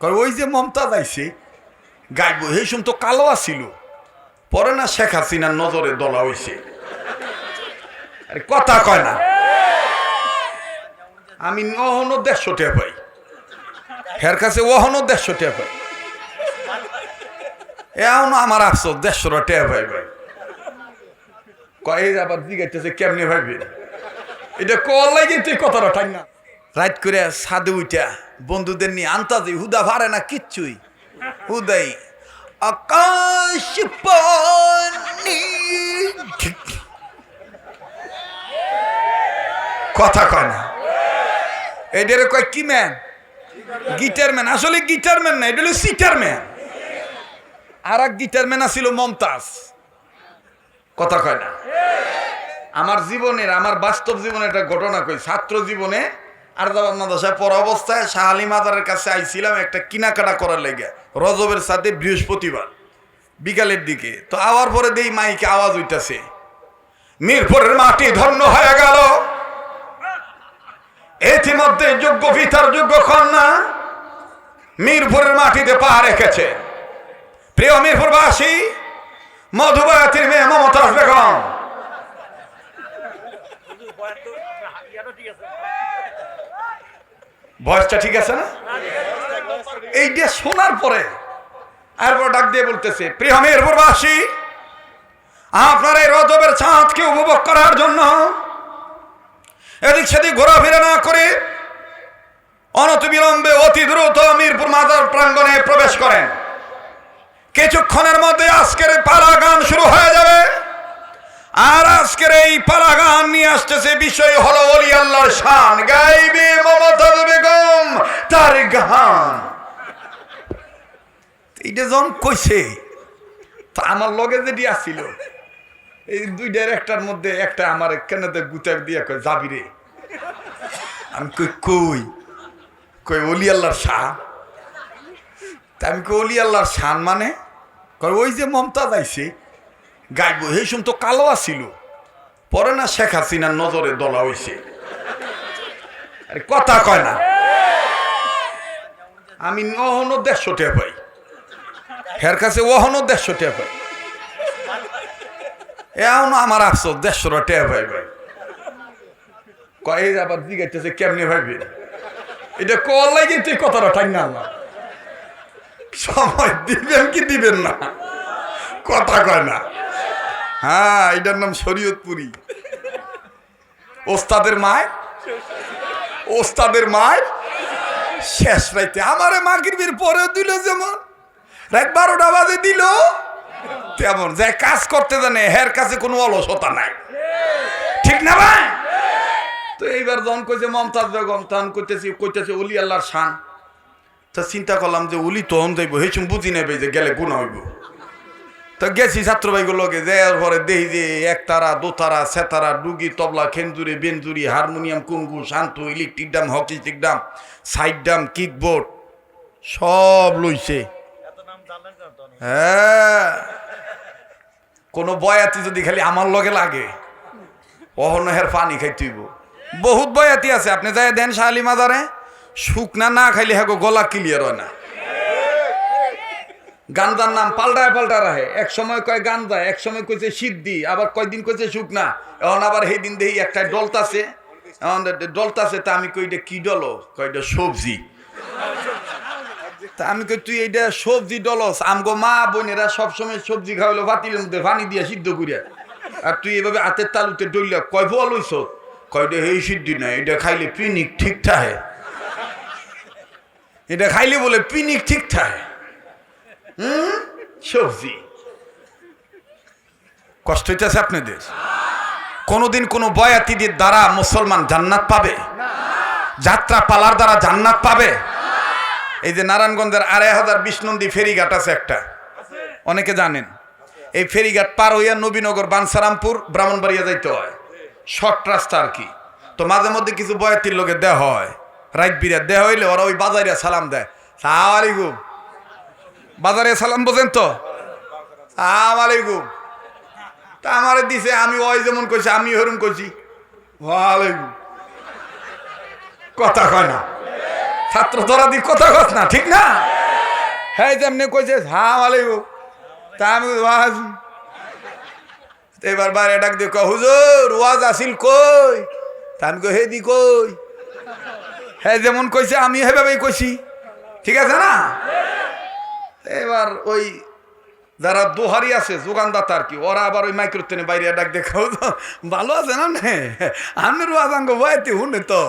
কারণ ওই যে মমতাজ আইছে, গাইব এই সময় তো কালো আসিল পরে না শেখ হাসিনার নজরে দলা হইছে। কথা কয় না। আমি অহনো দেড়শো টাকা পাই। হের কাছে অহনো দেড়শো টাকা পাই। এখনও আমার আফসোস দেড়শো টাকা পাই ভাই। কয় আবার জিগাইতেছে, কেমনে ভাববে এটা কল লাগে তুই কথাটা ঠাই না। রাইট করে সাদে উইটা বন্ধুদের নিয়ে আন্তাজি, হুদা ভারে না কিচ্ছুই। হুদাই, আকাশ কথা কয় না। কয় কি ম্যান? Guitar man. আসলে গিটার ম্যান না, এটা হলো সিটার ম্যান। আর এক গিটার ম্যান আছিল মমতাজ। কথা কয় না। আমার জীবনের, আমার বাস্তব জীবনের একটা ঘটনা কই, ছাত্র জীবনে আরদাবাদ মাদ্রাসায় পর অবস্থায় শাহ আলী মাদারের কাছে আইছিলাম একটা কিনাকাটা করার লেগে, রজবের সাথে বৃহস্পতিবার, বিকালের দিকে। তো আওয়ার পরে দেই মাইকে আওয়াজ হইতাছে, মিরপুরের মাটি ধন্য হয়ে গেল। ইতিমধ্যে যোগ্য পিতার যোগ্য কন্যা মিরপুরের মাটিতে পা রেখেছে। প্রিয় মিরপুরবাসী, মধুবায়াতির মেয়ে মমতাজ বেগম। ভয়েসটা ঠিক আছে না? এইটা শোনার পরে এরপর ডাক দিয়ে বলতেছে প্রিয় মিরপুরবাসী আপনার এই রজবের চাঁদকে উপভোগ করার জন্য এদিক সেদিক ঘোরাফেরা না করে অনতিবিলম্বে অতি দ্রুত মিরপুর মাজার প্রাঙ্গণে প্রবেশ করেন। কিছুক্ষণের মধ্যে আজকের পালা গান শুরু হয়ে যাবে। আর আজকের এই পালা গান নিয়ে আসতেছে বিষয় হলো অলি আল্লাহর শান। গাইবে মমতাজ বেগম তার গান। এইটা যখন কইছে, তা আমার লগে যেটি আসছিল এই দুইটার একটার মধ্যে একটা আমার কেনাতে গুতার দিয়ে কয়, যাবি রে? আমি কই কই? কই অলি আল্লাহর শাহ তা আমি কই, অলি আল্লাহর শান মানে? কয়, ওই যে মমতা আইছে গাইব এই সময় তো কালো আসিল পরে না শেখ হাসিনার নজরে দলা আরে কথা কয় না। আমি অহনো দেড়শো টাকা পাই। হের কাছে অহনো দেড়শো টাকা পাই। এখনও আমার আফসোস দেড়শো টাকা পাই ভাই। কয় আবার জিগাইতেছে, কেমনে ভাববে এটা কল লাগে তুই কথাটা ঠাই না সময় দিবেন কি দিবেন না। কথা কয় না। হ্যাঁ এটার নাম শরীয়তপুরি। ওস্তাদের মায়? ওস্তাদের মায়? শেষ রাইতে আমারে মাগরিবের পরেও দিল যেমন। রাত বারোটা বাজে দিল তেমন। যে কাজ করতে জানে, হের কাছে কোনো অলসতা নাই। ঠিক না ভাই? তো এইবার যখন কইছে, মমতাজ বেগম তখন কইতেছি, কইতেছে অলি আল্লাহর শান। তা চিন্তা করলাম যে উলি তখন যাইব সময় বুঝি নেবে যে গেলে গুণ হইব। তো গেছি ছাত্র ভাইগুলোকে যাওয়ার পরে দেখি যে একতারা দোতারা সেতারা ডুগি তবলা খেন্দুরি বেঞ্জুরি হারমোনিয়াম কুঙ্গু শান্ত electric drum hockey stick drum side drum kickboard সব লইছে। হ্যাঁ। কোনো বয়াতি যদি খালি আমার লগে লাগে অহনহের পানি খাইতেইব বহুত বয়াতি আছে আপনি যাই দেন শাহালি মাজারে শুকনা না খাইলে হ্যাঁ গলা ক্লিয়ার হয় না। গান্দার নাম পাল্টায় পাল্টা রাহে এক সময় কয় গান্দা এক সময় কইছে সিদ্ধি, আবার কয়দিন কইছে শুকনা। এখন আবার সেই দিন দেখি একটা ডলতাছে এখন ডলতাছে তা আমি কই, এটা কি ডল কয়টা সবজি। তা আমি কই, তুই এইটা সবজি ডলস আমগো মা বোনেরা সবসময় সবজি খাওয়াইলো ভাতিলের মধ্যে পানি দিয়া সিদ্ধ করিয়া আর তুই এভাবে হাতের তালুতে ডইলা কয় ফল লইছ? কয়টা এই সিদ্ধি না এটা খাইলে পিনিক ঠিক থাকে। এটা খাইলে বলে পিনিক ঠিক থাকে। সবজি কষ্ট হইতেছে আপনাদের। কোনোদিন কোনো বয়াতিদের দ্বারা মুসলমান জান্নাত পাবে? যাত্রা পালার দ্বারা জান্নাত পাবে? এই যে নারায়ণগঞ্জের আড়াই হাজার বিষ্ণন্দী ফেরিঘাট আছে একটা। অনেকে জানেন। এই ফেরিঘাট পার হইয়া নবীনগর, বানসারামপুর, ব্রাহ্মণবাড়িয়া যাইতে হয়। শর্ট রাস্তা আর কি। তো মাঝে মধ্যে কিছু বয়াতির লোকে দেওয়া হয়। রাইট বিরাট দেওয়া হইলে ওরা ওই বাজারিয়া সালাম দেয়। সালাম আলাইকুম। বাজারে সালাম বোঝেন তো? সালাম আলাইকুম। তা আমারে দিছে, আমি ওই যেমন কইছি আমি হরুম কইছি। ওয়ালাইকুম। কথা কয় না। ছাত্র ধরা দি কথা কস না, ঠিক না? হ্যাঁ যেমনি কইছে হ্যাঁ আলাইকুম তা আমি ওয়াজ এবার বাইরে ডাক দিয়ে কহ হুজুর, ওয়াজ আসিল কই? তা আমি কই, হে দি কই? হ্যাঁ যেমন কইছে আমি হেভাবেই কইছি। ঠিক আছে না? এবার ওই যারা দোহারি আছে, যোগানদাতা আর কি, ওরা আবার ওই মাইক্রো টেনে বাইরে ডাক দেখাও তো ভালো আছে না নে আপনার ওয়াজ আঙ্গ বয়াতে শুনে তো।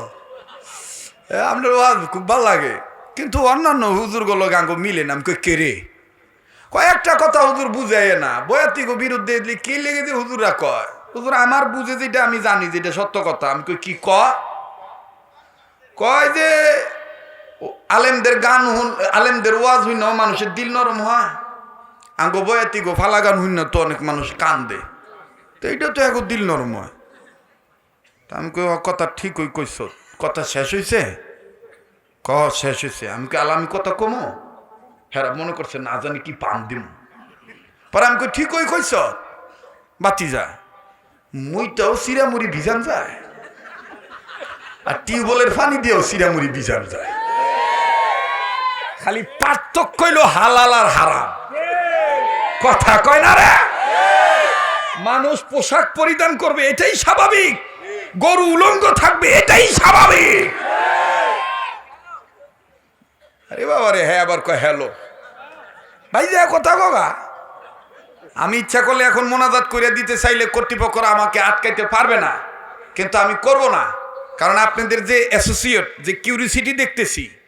আপনার ওয়াজ খুব ভালো লাগে। কিন্তু অন্যান্য হুজুরগুলো গাঙ্গ মিলে না, আমি কেরে কয়েকটা কথা হুজুর বুঝাই না বয়াতিগো বিরুদ্ধে কি লেগে যে হুজুররা কয়? হুজুর, আমার বুঝে যেটা আমি জানি, যেটা সত্য কথা। আমি কই কি? কয় যে আলেমদের গান হুন, আলেমদের ওয়াজ হইন মানুষের দিল নরম হয়। আঙ্গ বয়াতি গো ফালা গান হইন তো অনেক মানুষ কান্দে। তো এইটা তো এখন দিল নরম হয়। তা আমি কই কথা ঠিক হই কইস, কথা শেষ হইছে? ক, শেষ হইছে। আমি কি আলামি কথা কমো? হ্যাঁ মনে করছে না জানি কি পান দিম। পরে আমি কই, ঠিক হই কইস? বাতি যা। মুইটাও সিরামুড়ি ভিজান যায়। আর টিউবওয়েলের পানি দিয়েও সিরামুড়ি ভিজান যায়। খালি পার্থক্য হইল হালাল আর হারাম। কথা কয় না রে? মানুষ পোশাক পরিধান করবে, এটাই স্বাভাবিক। গরু উলঙ্গ থাকবে, এটাই স্বাভাবিক। আরে বাবা রে হ্যাঁ আবার কয় হ্যালো। ভাই যা, কথা গগা আমি ইচ্ছা করলে এখন মোনাজাত করে দিতে চাইলে কর্তৃপক্ষরা আমাকে আটকাইতে পারবে না। কিন্তু আমি করব না। কারণ আপনাদের যে অ্যাসোসিয়েট যে কিউরিসিটি দেখতেছি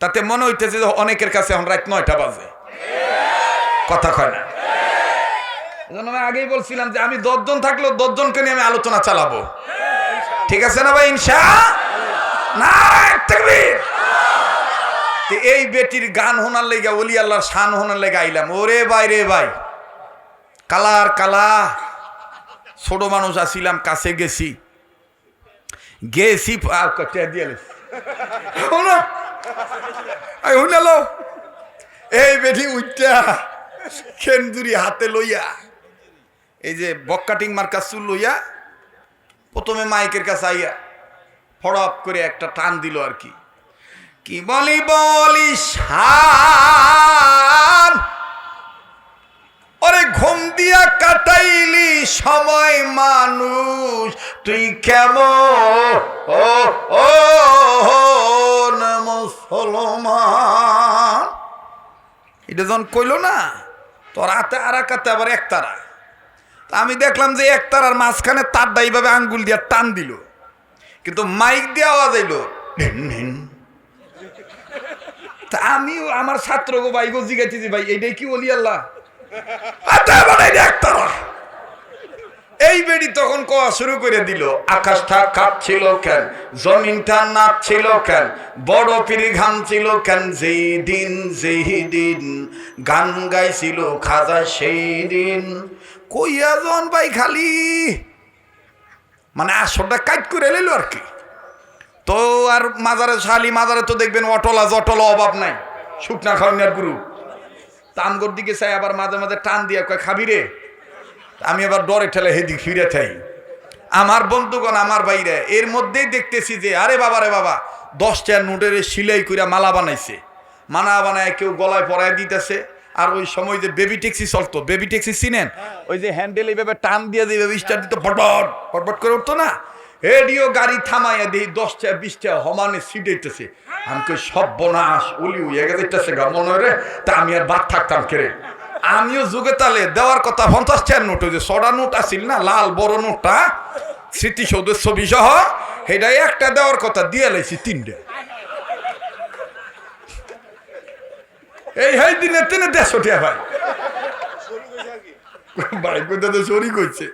তাতে মনে হইতেছে যে অনেকের কাছে এখন রাত নয়টা বাজে। কথা কয় না। এজন্য আমি আগেই বলছিলাম যে আমি দশজন থাকলেও দশজনকে নিয়ে আমি আলোচনা চালাবো। ঠিক আছে না ভাই, ইনশা? না এই বেটির গান হোনার লেগে, ওলি আল্লাহর শান হোনার লেগে আইলাম। ওরে ভাই রে ভাই, কালার কালা। ছোট মানুষ আসিলাম, কাছে গেছি। গেছি দিয়ে এই শুনালো এই বেটি উঠটা খেন্দুরি হাতে লইয়া, এই যে বক্কাটিং মার্কা চুল লইয়া, প্রথমে মাইকের কাছে আইয়া ফড়াপ করে একটা টান দিল আর কি। কি বলি বলি শান? ওরে ঘুম দিয়া কাটাইলি সময় মানুষ, তুই কেমন? ও ও মুসলমান এটা যখন কইল না তোর হাতে আর এক হাতে আবার একতারা তা আমি দেখলাম যে একতারার মাঝখানে তারটা এইভাবে আঙ্গুল দিয়া টান দিল কিন্তু মাইক দিয়ে আওয়াজ ঢিন। তা আমিও আমার ছাত্র গো ভাই গো জিগাইছি যে ভাই এইটাই কি বলি আল্লাহ একতারা। এই বেড়ি তখন কোয়া শুরু করে দিল আকাশটা কাঁপছিল কেন জমিনটা নাচছিল কেন, বড় পিড়ি ঘামছিল কেন, যেই দিন যেই দিন গান গাইছিল খাজা সেই দিন। কইয়া জন ভাই খালি? মানে আসরটা কাইট করে এলো আর কি। তো আর মাজারে শালি মাজারে তো দেখবেন অটলা জটলা অভাব নাই, শুকনা খাওয়ার গুরু। তামগর দিকে চাই আবার মাঝে মাঝে টান দিয়া কয়, খাবি রে? আমি আবার ডরে ঠেলে হেদিক ফিরে থাই আমার বন্ধুগণ, আমার বাইরে এর মধ্যেই দেখতেছি যে, আরে বাবা রে বাবা দশটা নোটের সিলাই কইরা মালা বানাইছে। মালা বানায় কেউ গলায় পরায় দিতেছে। আর ওই সময় যে বেবি ট্যাক্সি চলতো, বেবি ট্যাক্সি চিনেন? ওই যে হ্যান্ডেল এইভাবে টান দিয়ে দিয়ে স্টার্ট দিত ফটফট ফটফট করে উঠতো না? রেডিও গাড়ি থামাইয়া দিই দশটা বিশটা হমানে সিটাইতেছে আমি কই সব বনাস উলি উইয়া গেছে মনে হয় রে, তা আমি আর বাদ থাকতাম কেড়ে আমিও যুগে তালে দেওয়ার কথা পঞ্চাশ চার নোট, ওই যে সরা নোট আসিল না, লাল বড় নোটটা স্মৃতিসৌধের ছবি সহ সেটা একটা দেওয়ার কথা, দিয়ে লাইছি তিনটা। এই হাই দিনে তিনে দেড়শো টিয়া ভাই। ভাই কোথাতে শরিক হচ্ছে